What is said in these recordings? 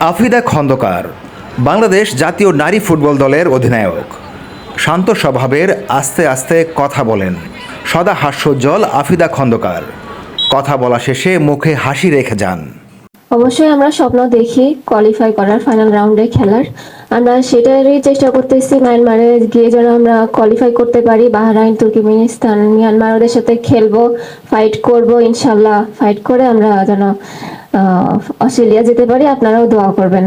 আফিদা খন্দকার, বাংলাদেশ জাতীয় নারী ফুটবল দলের অধিনায়ক। শান্ত স্বভাবের আস্তে আস্তে কথা বলেন, সদা হাস্যোজ্জ্বল আফিদা খন্দকার। কথা বলা শেষে মুখে হাসি রেখে যান। অবশ্যই আমরা স্বপ্ন দেখি কোয়ালিফাই করার ফাইনাল রাউন্ডে খেলার। আমরা সেটারই চেষ্টা করতেছি। মায়ানমারে গিয়ে যেন আমরা কোয়ালিফাই করতে পারি। বাহরাইন তুর্কিমিনিস্তান মিয়ানমার ওদের সাথে খেলব ফাইট করব ইনশাল্লাহ ফাইট করে আমরা যেন অস্ট্রেলিয়া যেতে পারি। আপনারাও দোয়া করবেন।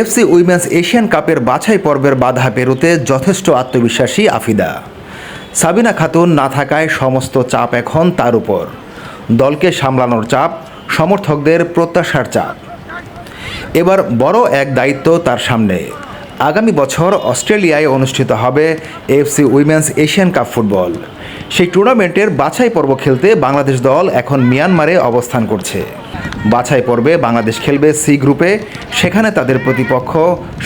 এফসি উইমেন্স এশিয়ান কাপের বাছাই পর্বের বাধা পেরোতে যথেষ্ট আত্মবিশ্বাসী আফিদা। সাবিনা খাতুন না থাকায় সমস্ত চাপ এখন তার উপর। দলকে সামলানোর চাপ, সমর্থকদের প্রত্যাশার চাপ। এবার বড় এক দায়িত্ব তার সামনে। আগামী বছর অস্ট্রেলিয়ায় অনুষ্ঠিত হবে FC women's Asian cup football. সেই টুর্নামেন্টের বাছাই পর্ব খেলতে বাংলাদেশ দল এখন মিয়ানমারে অবস্থান করছে। বাছাই পর্বে বাংলাদেশ খেলবে সি গ্রুপে সেখানে তাদের প্রতিপক্ষ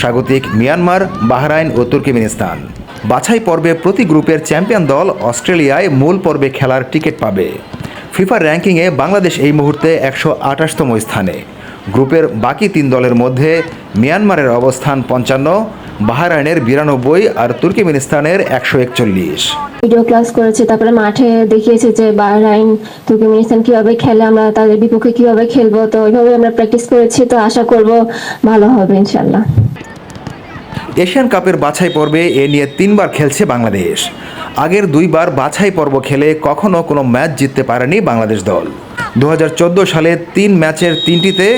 স্বাগতিক মিয়ানমার, বাহরাইন ও তুর্কিমিনিস্তান। বাছাই পর্বে প্রতি গ্রুপের চ্যাম্পিয়ন দল অস্ট্রেলিয়ায় মূল পর্বে খেলার টিকিট পাবে। ফিফা র্যাঙ্কিংয়ে বাংলাদেশ এই মুহূর্তে একশো আঠাশতম স্থানে। গ্রুপের বাকি তিন দলের মধ্যে মিয়ানমারের অবস্থান পঞ্চান্ন বাহারাইনের বিরানব্বই আর তুর্কিমিনিস্তানের একশো একচল্লিশ। ভিডিও ক্লাস করেছে তারপরে মাঠে দেখিয়েছে যে বাহরাইন তুর্কিমিনিস্তান কীভাবে খেলে আমরা তাদের বিপক্ষে কীভাবে খেলব তো ওইভাবে আমরা প্র্যাকটিস করেছি তো আশা করব ভালো হবে ইনশাল্লাহ এশিয়ান কাপের বাছাই পর্বে এ নিয়ে তিনবার খেলছে বাংলাদেশ। আগের দুইবার বাছাই পর্ব খেলে কখনো কোনো ম্যাচ জিততে পারেনি বাংলাদেশ দল। দু হাজার চোদ্দ সালে তিন ম্যাচের তিনটিতে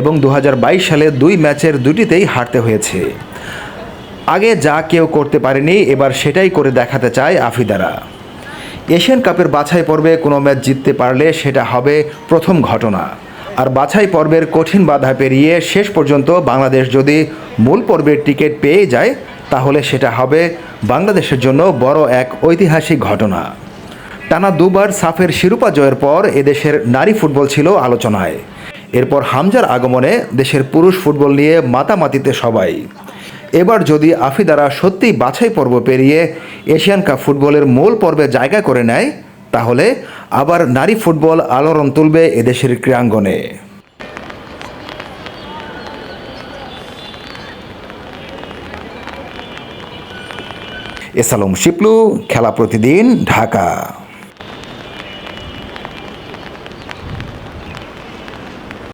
এবং দু হাজার বাইশ সালে দুই ম্যাচের দুটিতেই হারতে হয়েছে। আগে যা কেউ করতে পারেনি, এবার সেটাই করে দেখাতে চায় আফিদারা। এশিয়ান কাপের বাছাই পর্বে কোনো ম্যাচ জিততে পারলে সেটা হবে প্রথম ঘটনা। আর বাছাই পর্বের কঠিন বাধা পেরিয়ে শেষ পর্যন্ত বাংলাদেশ যদি মূল পর্বের টিকিট পেয়ে যায়, তাহলে সেটা হবে বাংলাদেশের জন্য বড় এক ঐতিহাসিক ঘটনা। টানা দুবার সাফের শিরোপা জয়ের পর এদেশের নারী ফুটবল ছিল আলোচনায়। এরপর হামজার আগমনে দেশের পুরুষ ফুটবল নিয়ে মাতামাতিতে সবাই। এবার যদি আফিদারা সত্যি বাছাই পর্ব পেরিয়ে এশিয়ান কাপ ফুটবলের মূল পর্বে জায়গা করে নেয়, তাহলে আবার নারী ফুটবল আলোড়ন তুলবে এদেশের ক্রীড়াঙ্গনে। এসালম শিপলু, খেলা প্রতিদিন ঢাকা।